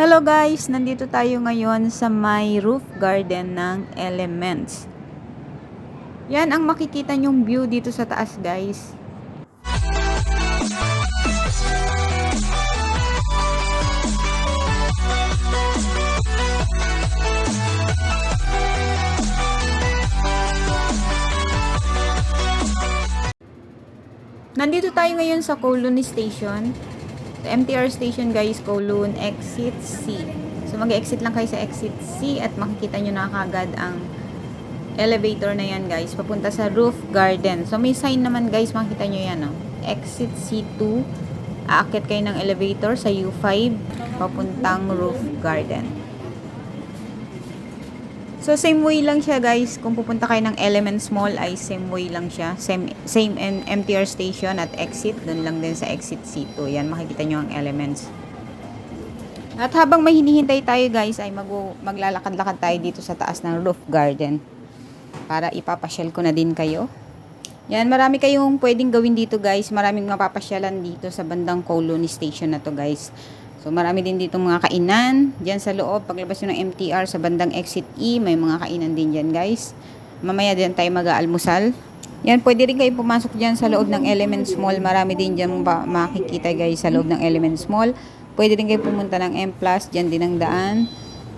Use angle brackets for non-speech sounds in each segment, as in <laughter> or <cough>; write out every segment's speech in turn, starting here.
Hello guys! Nandito tayo ngayon sa may roof garden ng Elements. Yan ang makikita nyong view dito sa taas guys. Nandito tayo ngayon sa Kowloon Station. MTR station guys, Kowloon, exit C. So mag-exit lang kayo sa exit C at makikita nyo na kagad ang elevator na yan guys, papunta sa roof garden. So may sign naman guys, makikita nyo yan oh. Exit C2, aakyat kayo ng elevator sa U5, papuntang roof garden. So same way lang siya guys, kung pupunta kayo ng Elements Mall ay same way lang siya. Same same M- MTR station at exit, doon lang din sa exit C2. Yan makikita nyo ang Elements. At habang may hinihintay tayo guys ay mag maglalakad-lakad tayo dito sa taas ng roof garden para ipapasyal ko na din kayo. Yan, marami kayong pwedeng gawin dito guys. Maraming mapapasyalan dito sa bandang Kowloon station na to guys. So marami din dito mga kainan. Diyan sa loob, paglabas nyo ng MTR sa bandang exit E, may mga kainan din dyan guys. Mamaya din tayo mag-aalmusal. Yan, pwede rin kayo pumasok dyan sa loob ng Elements Mall. Marami din dyan makikita guys sa loob ng Elements Mall. Pwede rin kayo pumunta ng M+, dyan din ang daan.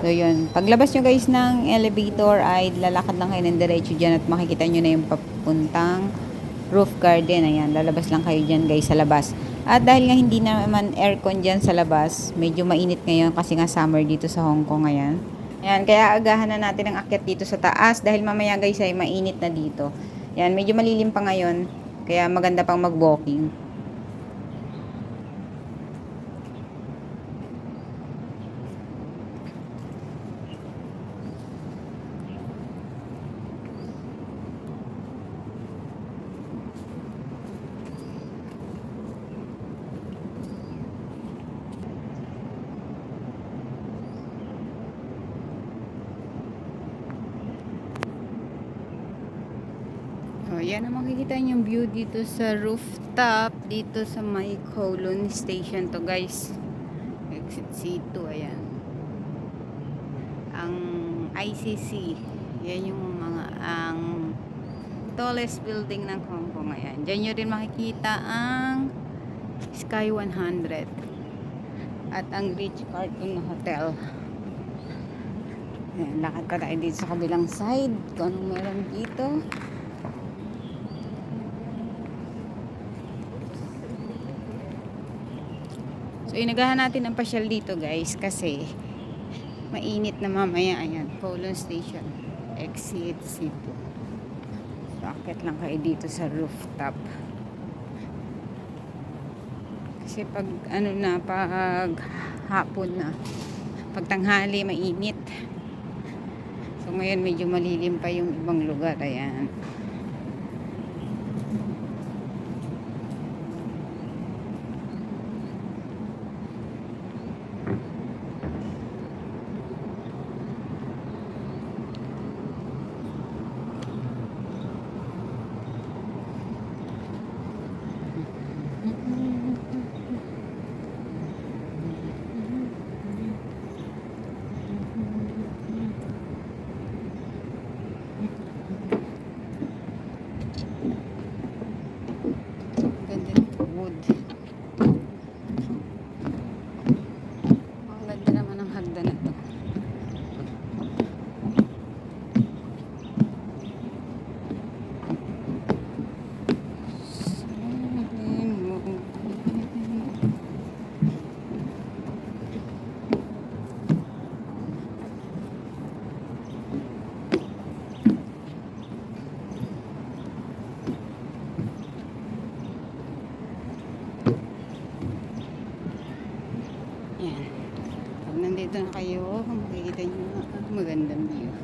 So yun, paglabas nyo guys ng elevator ay lalakad lang kayo ng diretso dyan at makikita nyo na yung papuntang roof garden. Ayan, lalabas lang kayo dyan guys sa labas. At dahil nga hindi naman aircon dyan sa labas, medyo mainit ngayon kasi nga summer dito sa Hong Kong ngayon. Ayan, kaya agahan na natin ang akyat dito sa taas dahil mamaya guys ay mainit na dito. Ayan, medyo malilim pa ngayon, kaya maganda pang mag-walking. Oh, yan ang makikita niyong view dito sa rooftop dito sa may Kowloon station to guys. Exit C2 ayan. Ang ICC yan yung mga ang tallest building ng Hong Kong ayan. Diyan nyo rin makikita ang Sky 100 at ang Rich Carlton Hotel. Ayan, lakad pa tayo dito sa kabilang side kung meron dito. So, inagahan natin ang pasyal dito guys kasi mainit na mamaya. Ayan, Kowloon Station. Exit C2. So, akit lang kayo dito sa rooftop. Kasi pag ano na, pag hapon na, pag tanghali, mainit. So, ngayon medyo malilim pa yung ibang lugar. Ayan. Ganda ng wood. Ang ganda naman ng hagda na to. Yan. Pag nandito na kayo, makikita nyo magandang view.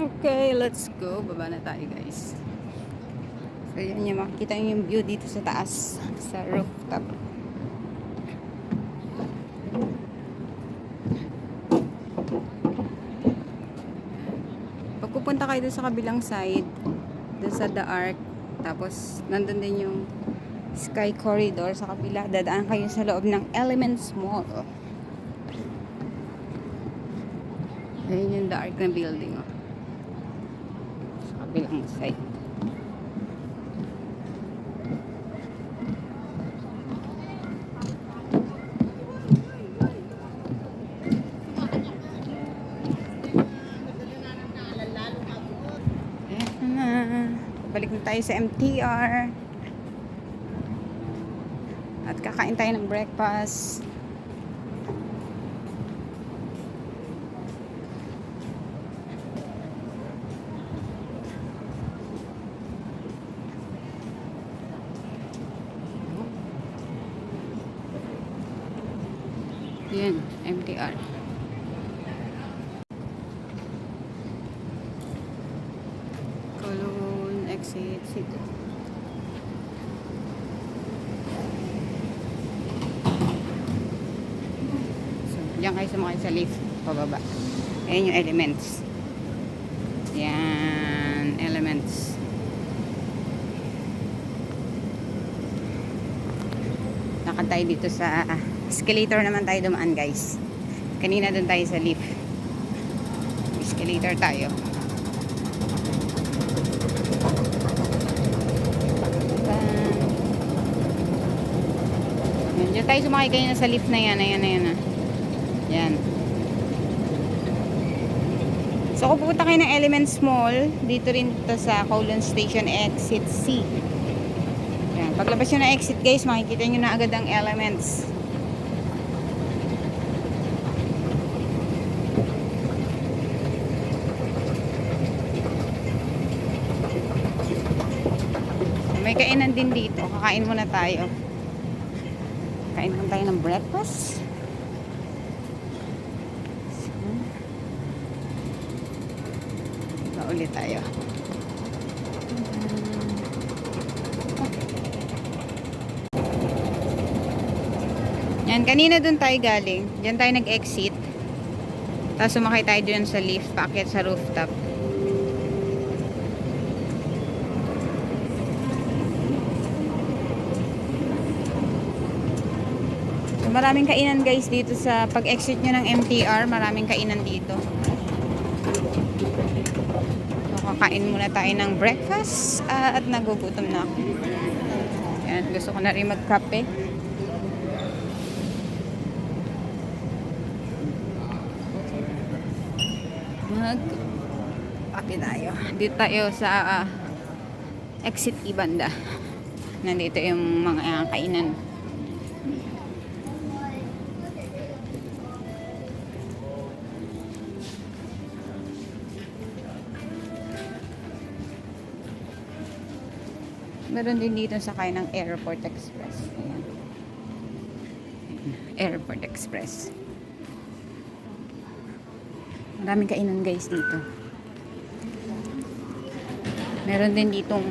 Okay, let's go. Baba na tayo guys. So yun yung makikita yung view dito sa taas. Sa rooftop. Pag pupunta kayo sa kabilang side, doon sa The Arc, tapos nandun din yung Sky Corridor sa kabila, dadaan kayo sa loob ng Elements Mall. Ayun yung The Arc na building. Kabilang side. Balik na tayo sa MTR. At kakain tayo ng breakfast. Yan, MTR. Colon, exit, city. So, diyan kayo sumakay sa lift, pababa. Ayan yung elements. Yan, elements. Lakad tayo dito sa escalator naman tayo dumaan guys. Kanina doon tayo sa lift. Escalator tayo. Yan, Diyan tayo sumakay kanina sa lift na yan. Ayan, ayan, ayan. Yan. So kung pupunta kayo ng Elements Mall, dito rin ito sa Kowloon Station Exit C. Yan. Paglabas nyo na exit guys, makikita nyo na agad ang Elements. May kainan din dito. Kakain muna tayo. Kain muna tayo ng breakfast. So, iba ulit tayo. Yan, kanina dun tayo galing. Diyan tayo nag-exit. Tapos sumakay tayo dun sa lift, paakyat sa rooftop. Maraming kainan guys dito sa pag-exit nyo ng MTR. Maraming kainan dito. So, kakain muna tayo ng breakfast ah, at nagugutom na ako. Yan, gusto ko na rin magkape. Mag kape tayo. Dito tayo sa ah, exit Ibanda. Nandito yung mga ah, kainan. Meron din dito sa kaya ng Airport Express. Ayan. Airport Express. Maraming kainan guys dito. Meron din ditong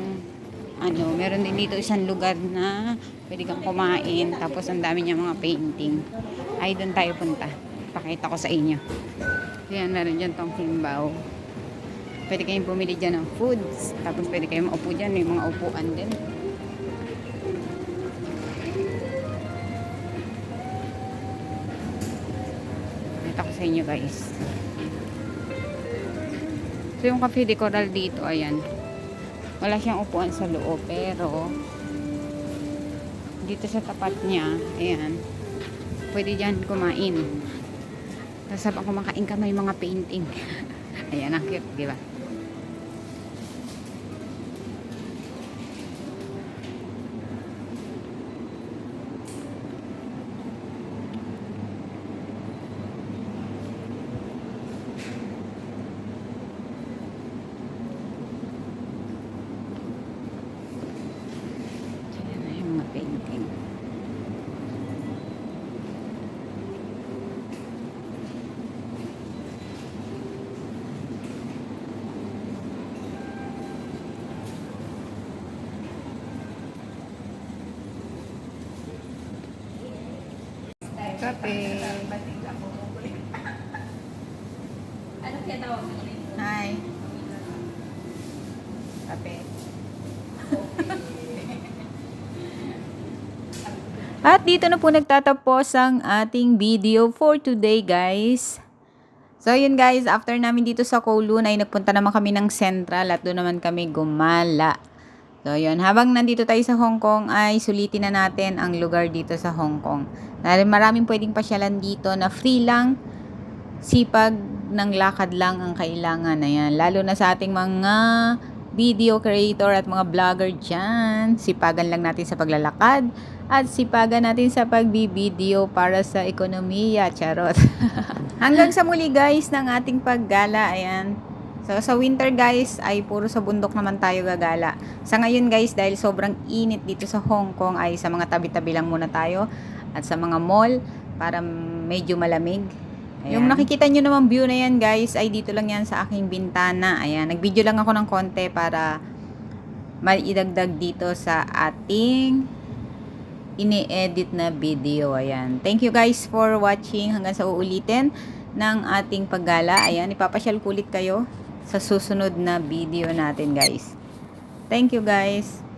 ano, meron din dito isang lugar na pwede kang kumain tapos ang dami niya mga painting. Ay, doon tayo punta. Pakita ko sa inyo. Ayan, meron dyan tong Kimbaw. Pwede kayong bumili dyan ng foods. Tapos pwede kayong maupo dyan. May mga upuan din. Ito ko sa inyo guys. So yung cafe de coral dito, ayan. Wala siyang upuan sa loob. Pero dito sa tapat niya, ayan. Pwede dyan kumain. Tapos habang kumakain ka may mga painting. <laughs> ayan, ang cute, di ba? Ayan na yung mga painting. Kape. Ano kaya tawag mo? Hi. Kape. <laughs> At dito na po nagtatapos ang ating video for today guys. So yun guys, after namin dito sa Kowloon ay nagpunta naman kami ng Central at doon naman kami gumala. So yun, habang nandito tayo sa Hong Kong ay sulitin na natin ang lugar dito sa Hong Kong. Dahil maraming pwedeng pasyalan dito na free lang, sipag ng lakad lang ang kailangan. Ayan, lalo na sa ating mga video creator at mga vlogger dyan. Sipagan lang natin sa paglalakad at sipagan natin sa pagbibideo para sa ekonomiya. Charot. <laughs> Hanggang sa muli guys ng ating paggala. Ayan. So, sa winter guys ay puro sa bundok naman tayo gagala. Sa ngayon guys dahil sobrang init dito sa Hong Kong ay sa mga tabi-tabi lang muna tayo at sa mga mall para medyo malamig. Yung nakikita nyo naman view na yan guys ay dito lang yan sa aking bintana. Ayan, nag-video lang ako ng konti para maidagdag dito sa ating ini-edit na video. Ayan. Thank you guys for watching hanggang sa uulitin ng ating paggala. Ayan, ipapasyal kulit kayo sa susunod na video natin guys. Thank you guys.